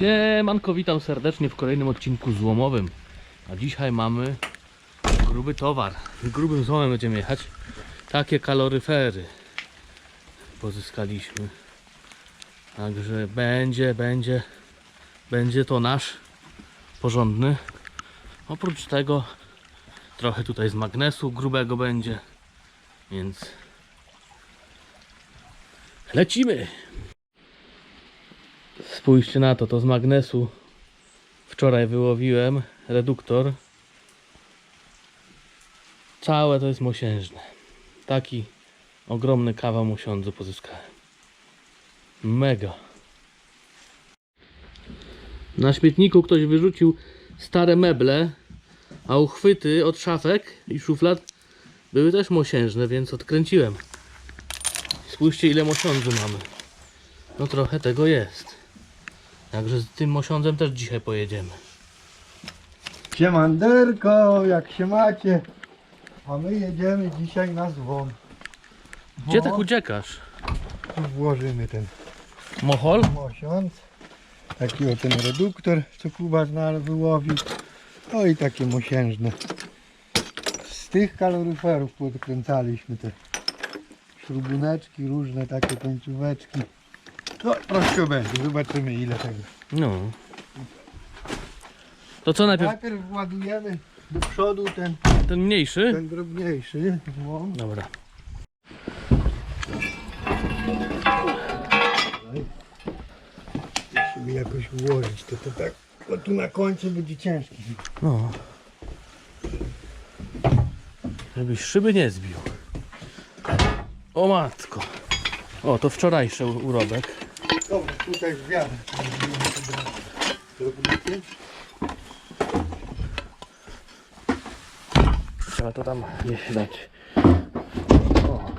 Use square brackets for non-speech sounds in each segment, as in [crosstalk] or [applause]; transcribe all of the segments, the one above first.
Siemanko, witam serdecznie w kolejnym odcinku złomowym. A dzisiaj mamy gruby towar. Grubym złomem będziemy jechać. Takie kaloryfery pozyskaliśmy. Także będzie, będzie, będzie to nasz porządny. Oprócz tego trochę tutaj z magnesu grubego będzie. Więc lecimy! Spójrzcie na to, to z magnesu wczoraj wyłowiłem reduktor. Całe to jest mosiężne. Taki ogromny kawał mosiądzu pozyskałem. Mega. Na śmietniku ktoś wyrzucił stare meble, a uchwyty od szafek i szuflad były też mosiężne, więc odkręciłem. Spójrzcie ile mosiądzu mamy. No trochę tego jest. Także z tym mosiądzem też dzisiaj pojedziemy. Siemanderko, jak się macie? A my jedziemy dzisiaj na złom. Gdzie tak uciekasz? Tu włożymy ten Mochol? mosiąc. Taki o ten reduktor, co Kuba znalazł, wyłowił. No i takie mosiężne. Z tych kaloryferów podkręcaliśmy te śrubuneczki, różne takie końcóweczki. No troszkę będzie, zobaczymy ile tego. No. To co najpierw Najpierw ładujemy do przodu ten, ten mniejszy? ten drobniejszy złom. Dobra. Żeby jakoś ułożyć to, to tak, bo tu na końcu będzie ciężki. No. Żebyś szyby nie zbił. O matko. O, to wczorajszy u- urobek. Dobra, tutaj. Zrobiliście? Trzeba to tam gdzieś dać. O.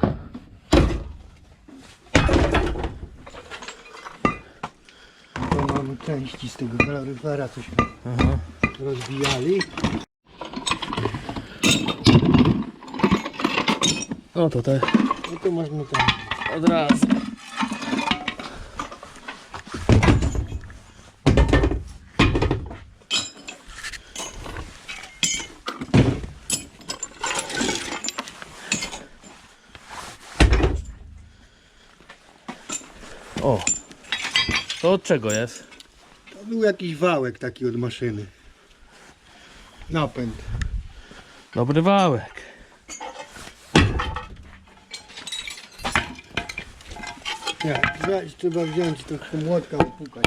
To mamy części z tego kaloryfera, cośmy Aha. rozbijali. No to te No to można tam od razu. O, to od czego jest? To był jakiś wałek taki od maszyny. Napęd. Dobry wałek. Nie, trzeba wziąć trochę młotka upukać.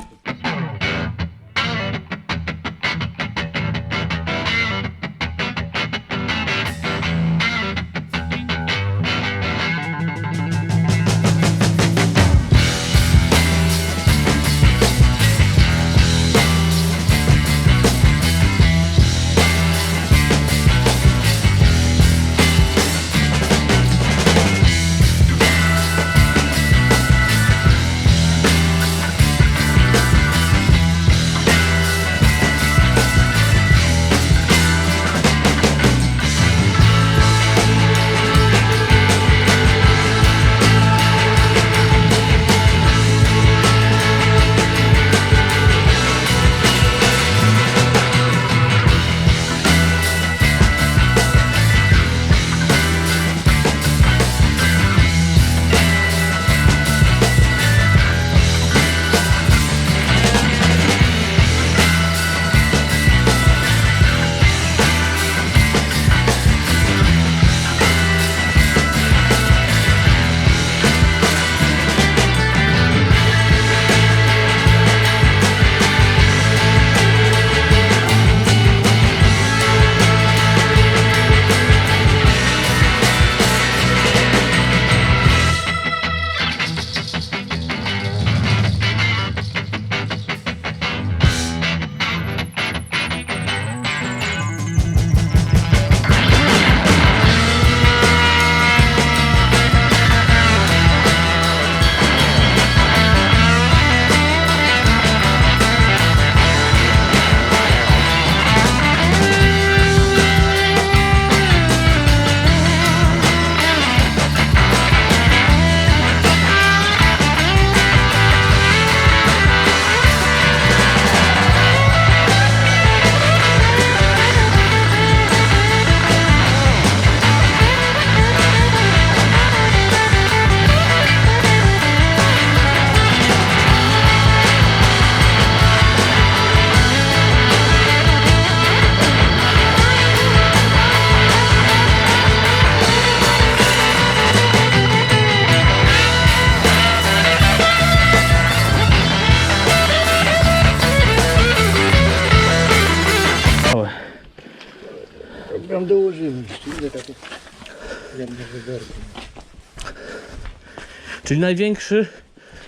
Czyli największy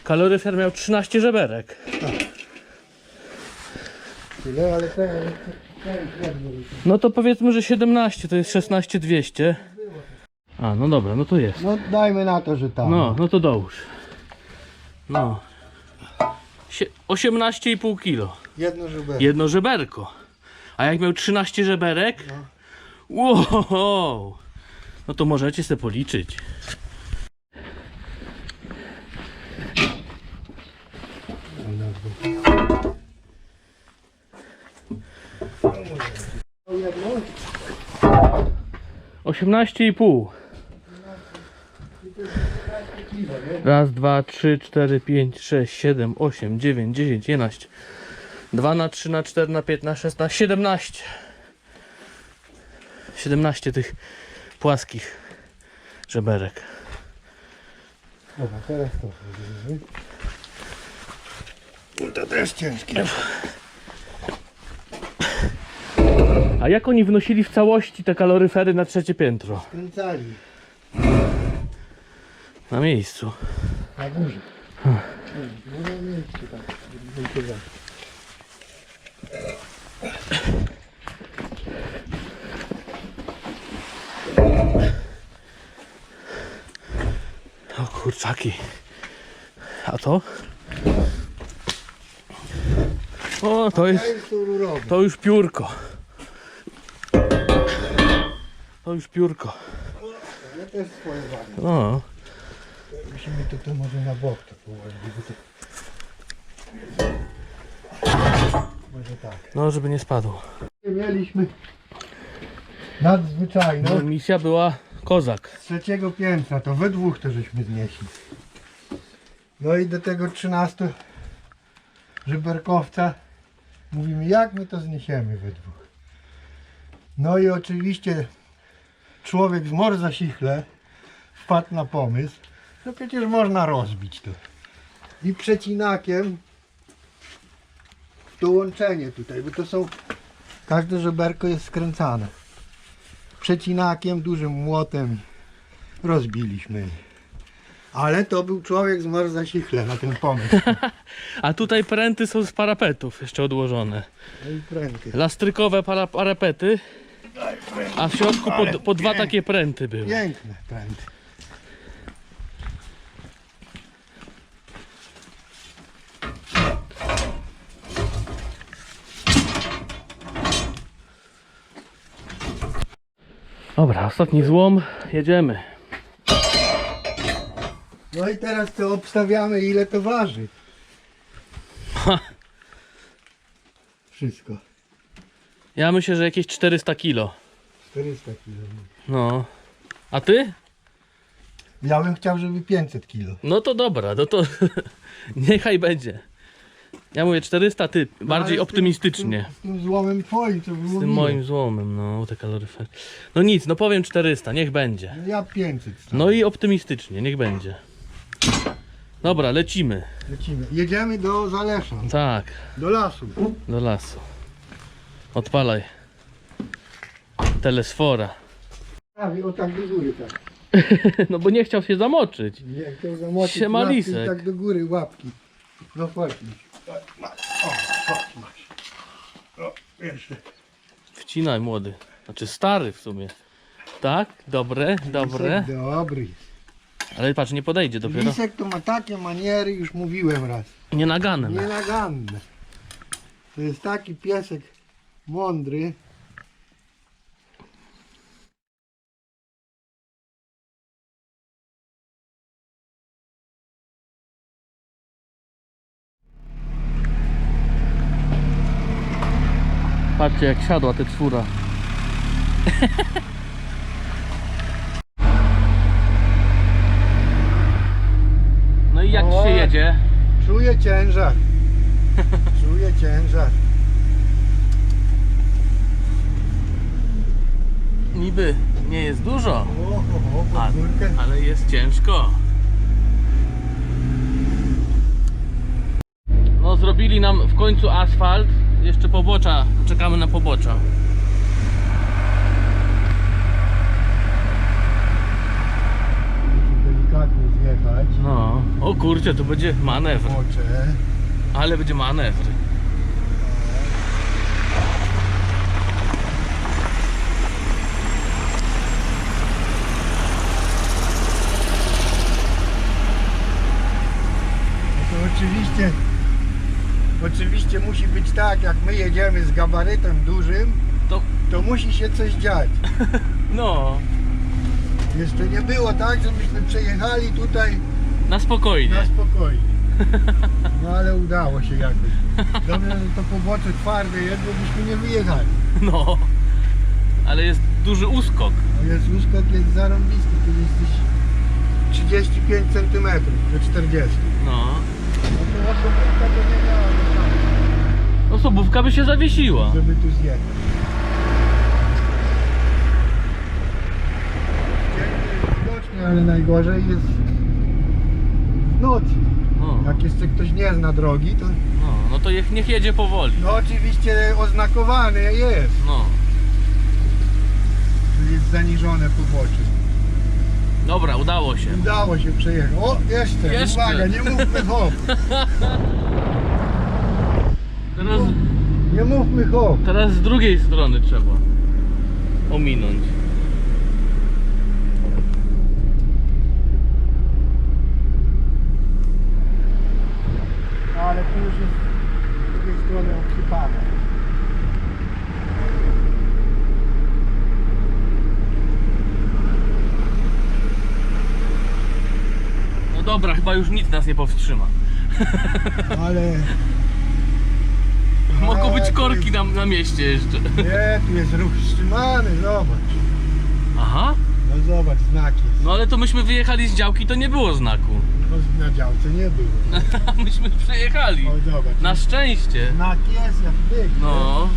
kaloryfer miał 13 żeberek. Tyle, ale ten, ten No to powiedzmy, że 17 to jest 16 200. A, no dobra, no to jest. No dajmy na to, że tak. No, no to dołóż. No. Sie- 18,5 kilo. Jedno żeberko. Jedno żeberko. A jak miał 13 żeberek? Wow! No to możecie sobie policzyć. 18,5. Kilo, nie? Raz, dwa, trzy, cztery, pięć, sześć, siedem, osiem, dziewięć, dziesięć, jedenaście. Dwa na trzy, na cztery, na pięć, na szesnaście, siedemnaście. Siedemnaście tych płaskich żeberek. Dobra, teraz to. No to też ciężkie. A jak oni wnosili w całości te kaloryfery na trzecie piętro? Kręcali Na miejscu. na górze. No na miejscu tak. O kurczaki. A to? O, to jest, to już piórko. To już piórko. Ja też swoje wady. O, Musimy to, to może na bok to położyć. Może tak. no żeby nie spadło. Mieliśmy nadzwyczajną. No, misja była kozak. z trzeciego piętra, to we dwóch to żeśmy znieśli. No i do tego 13 żeberkowca mówimy, jak my to zniesiemy we dwóch. No i oczywiście człowiek z morza sichle wpadł na pomysł, że przecież można rozbić to. I przecinakiem to łączenie tutaj, bo to są, każde żeberko jest skręcane. Przecinakiem, dużym młotem rozbiliśmy. Ale to był człowiek z morza sichle na ten pomysł. [laughs] A tutaj pręty są z parapetów jeszcze odłożone. No i pręty. Lastrykowe para, parapety, a w środku po, po dwa takie pręty były. Piękne pręty. Dobra, ostatni złom, jedziemy. No i teraz to obstawiamy ile to waży. [laughs] Wszystko. Ja myślę, że jakieś 400 kilo. 400 kg. No. A ty? Ja bym chciał, żeby 500 kg. No to dobra, no to [laughs] niechaj będzie. Ja mówię 400, ty bardziej optymistycznie. Z tym, z tym złomem twoim, co Z tym moim złomem, no te kaloryfery. No nic, no powiem 400, niech będzie. No ja 500. No i optymistycznie, niech będzie. Dobra, lecimy. Lecimy. Jedziemy do Zalesza, Tak, do lasu. do lasu. Odpalaj. Telesfora. Prawie o tak do góry tak. [laughs] No bo nie chciał się zamoczyć. Jak to zamoczyć Siema, łapki, lisek. tak do góry łapki. No chodź. Miś. O, chodź masz. O, jeszcze. Wcinaj młody. Znaczy stary w sumie. Tak, dobre, dobre. Lisek Dobry. Ale patrz, nie podejdzie dopiero. Lisek to ma takie maniery, już mówiłem raz. Nie naganne. Nienaganne. To jest taki piesek mądry. Patrzcie jak siadła te czwóra. [laughs] No i jak ci się jedzie? Czuję ciężar. [laughs] Czuję ciężar. Niby nie jest dużo, O, o, o, A- ale jest ciężko. No zrobili nam w końcu asfalt jeszcze pobocza, czekamy na pobocza. Delikatnie zjechać. No, o kurczę, tu będzie manewr. Pobocze. Ale będzie manewr. No to oczywiście oczywiście musi być tak, jak my jedziemy z gabarytem dużym, To to musi się coś dziać. [laughs] no, Jeszcze nie było tak, żebyśmy przejechali tutaj na spokojnie. na spokojnie. [laughs] No ale udało się jakoś. Dobrze, że to pobocze twarde jest, bo byśmy nie wyjechali. [laughs] No. Ale jest duży uskok. No jest uskok jest zarąbisty, tu jesteś 35 cm do 40. No. No to to nie szans, Osobówka by się zawiesiła. żeby tu zjechać. Widocznie, ale najgorzej jest w nocy. No, Jak jeszcze ktoś nie zna drogi, to no, no to niech, niech jedzie powoli. no oczywiście oznakowane jest, No. jest zaniżone pobocze. Dobra, udało się. Udało się przejechać. O, jeszcze, Jeszcze. uwaga, nie mówmy hop. [laughs] Teraz, Nie mówmy hop. teraz z drugiej strony trzeba ominąć. Ale tu już jest z drugiej strony obsypane. No dobra, chyba już nic nas nie powstrzyma. Ale [laughs] Mogą być korki na, na mieście jeszcze. nie, tu jest ruch wstrzymany, zobacz. Aha. No zobacz, znak jest. No ale to myśmy wyjechali z działki, to nie było znaku. No, na działce nie było. [laughs] Myśmy przejechali. O, zobacz. Na szczęście. Znak jest jak byk. No.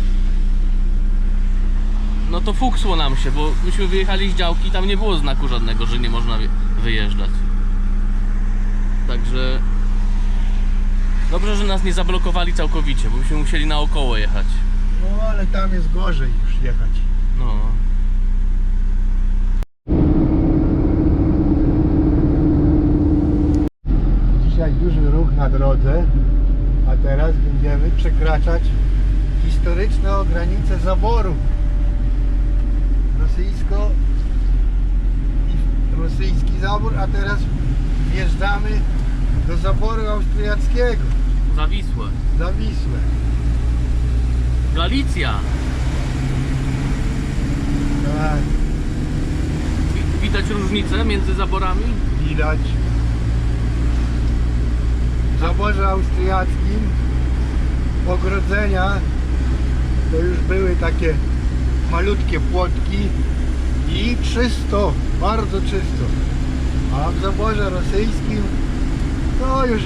No to fuksło nam się, bo myśmy wyjechali z działki i tam nie było znaku żadnego, że nie można wy- wyjeżdżać. Także dobrze, że nas nie zablokowali całkowicie, bo byśmy musieli naokoło jechać. No ale tam jest gorzej już jechać. No. Dzisiaj duży ruch na drodze, a teraz będziemy przekraczać historyczną granicę zaboru rosyjsko i rosyjski zabór, a teraz wjeżdżamy do zaboru austriackiego, Za Wisłę. za Wisłę. Galicja. Tak, Wi- Widać różnicę między zaborami? widać. W zaborze austriackim ogrodzenia to już były takie malutkie płotki i czysto, bardzo czysto. A w zaborze rosyjskim to już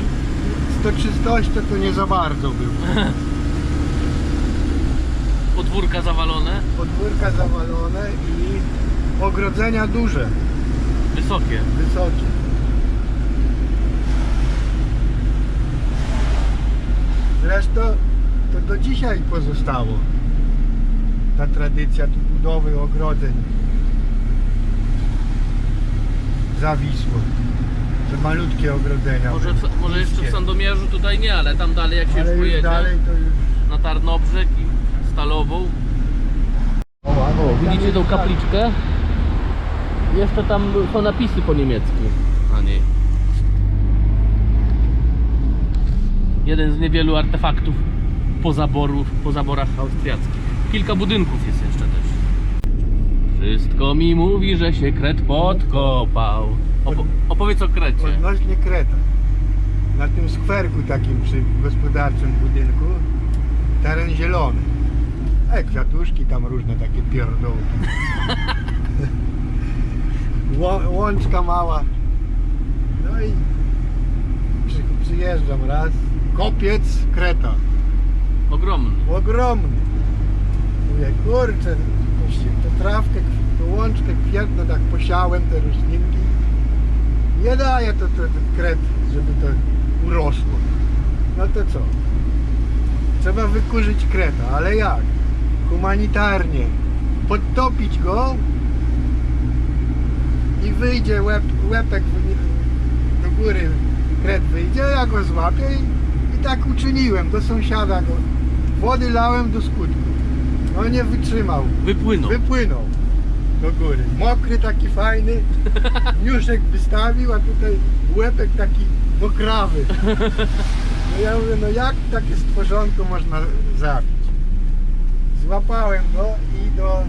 to czystością to nie za bardzo było. [laughs] Podwórka zawalone, Podwórka zawalone i ogrodzenia duże, wysokie. wysokie. Zresztą to do dzisiaj pozostało ta tradycja tu budowy ogrodzeń za Wisłą. Te malutkie ogrodzenia. Może, w, może jeszcze w. Sandomierzu tutaj nie, ale tam dalej jak się Ale już już pojedzie dalej to już... na Tarnobrzeg i Stalową. O, o, Widzicie tą kapliczkę? Jeszcze tam są napisy po niemiecku na niej. Jeden z niewielu artefaktów pozaborów, pozaborach austriackich. Kilka budynków jest jeszcze też. Wszystko mi mówi, że się kret podkopał. Opo- opowiedz o krecie. Odnośnie Kreta. Na tym skwerku takim przy gospodarczym budynku teren zielony. E, kwiatuszki tam różne takie pierdołki. [laughs] Łączka mała. No i przy, przyjeżdżam raz. Kopiec Kreta. Ogromny. Ogromny. Mówię, kurczę, tą trawkę, tą łączkę kwietną tak posiałem, te roślinki. Nie daje to, to, to kret, żeby to urosło. No to co? Trzeba wykurzyć kreta, ale jak? Humanitarnie. Podtopić go i wyjdzie łeb, łepek do góry kret wyjdzie, ja go złapię i, i tak uczyniłem. Do sąsiada go wody lałem do skutku. No nie wytrzymał. Wypłynął. Wypłynął do góry. Mokry taki fajny, niuszek wystawił, a tutaj łepek taki mokrawy. No ja mówię, no jak takie stworzonko można zabić? Złapałem go i do,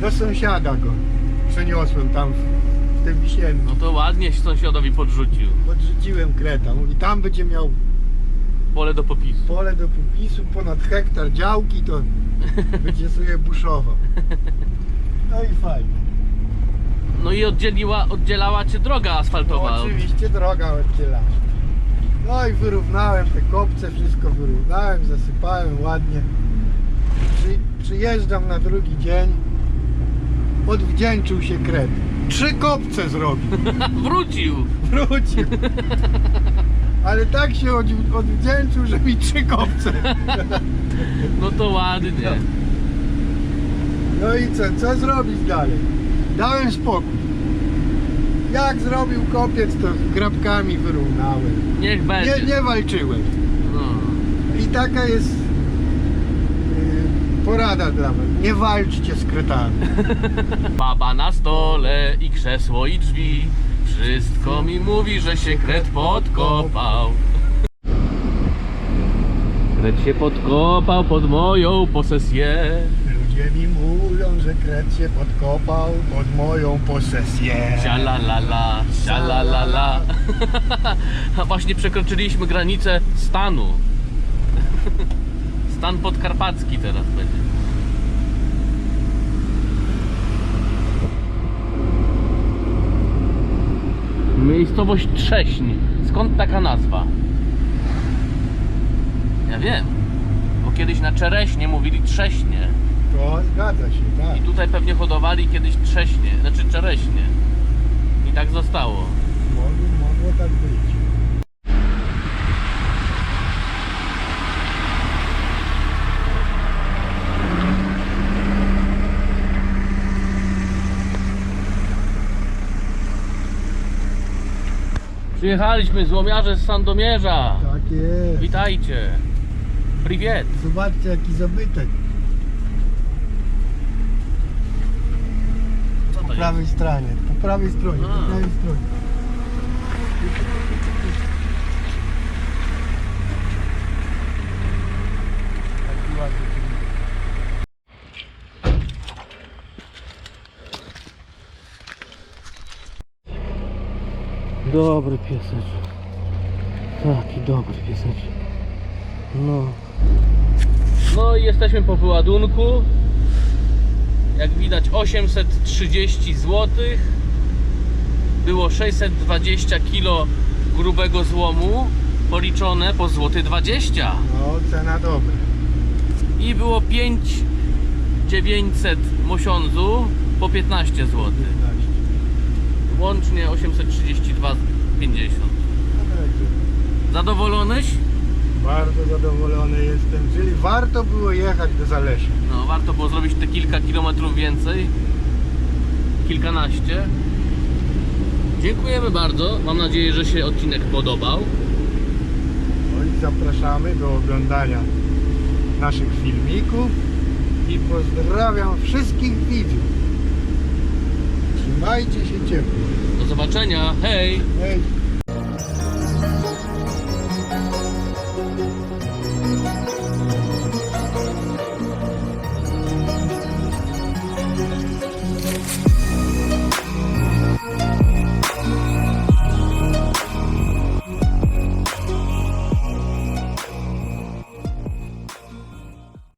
do sąsiada go przeniosłem tam w, w te wisienki. No to ładnie się sąsiadowi podrzucił. Podrzuciłem kreta. Mówi, tam będzie miał Pole do popisu. pole do popisu, ponad hektar działki, to będzie sobie buszował. No i fajnie. No i oddzieliła, oddzielała cię droga No, asfaltowa. oczywiście droga oddzielała. No i wyrównałem te kopce, wszystko wyrównałem, zasypałem ładnie. Przy, przyjeżdżam na drugi dzień. Odwdzięczył się kret. Trzy kopce zrobił. [laughs] Wrócił. Wrócił. [laughs] Ale tak się odw- odwdzięczył, że mi trzy kopce. [laughs] No to ładnie. No i co, co zrobić dalej? Dałem spokój. Jak zrobił kopiec, to grabkami wyrównałem. Niech będzie. Nie, nie walczyłem. No. I taka jest yy, porada dla was. Nie walczcie z kretami. [laughs] Baba na stole i krzesło i drzwi. Wszystko mi mówi, że się kret podkopał. Kret się podkopał pod moją posesję. Ludzie mi mówią, że kret się podkopał pod moją posesję. Sialalala, sialalala. [laughs] A właśnie przekroczyliśmy granicę stanu. [laughs] Stan podkarpacki teraz będzie. Miejscowość Trześń. Skąd taka nazwa? Ja wiem. Bo kiedyś na Czereśnie mówili Trześnie. To zgadza się, tak. I tutaj pewnie hodowali kiedyś trześnie, znaczy czereśnie. I tak zostało. Mogło, mogło tak być. Przyjechaliśmy złomiarze z Sandomierza. Tak jest. Witajcie. Priwiet. Zobaczcie jaki zabytek. Co to Po prawej stronie, po prawej stronie, po prawej stronie. Taki ładny filmik. Dobry pieseczek. Taki dobry pieseczek. No. No i jesteśmy po wyładunku. Jak widać 830 zł. Było 620 kg grubego złomu policzone po złoty 20 No, cena dobra. i było 5 900 mosiądzu po 15 zł. 15. Łącznie 832,50. No, będzie. Zadowolonyś? Bardzo zadowolony jestem, czyli warto było jechać do Zalesza. No, warto było zrobić te kilka kilometrów więcej. Kilkanaście. Dziękujemy bardzo. Mam nadzieję, że się odcinek podobał. No i zapraszamy do oglądania naszych filmików i pozdrawiam wszystkich widzów. Trzymajcie się ciepło. Do zobaczenia. Hej! Hej!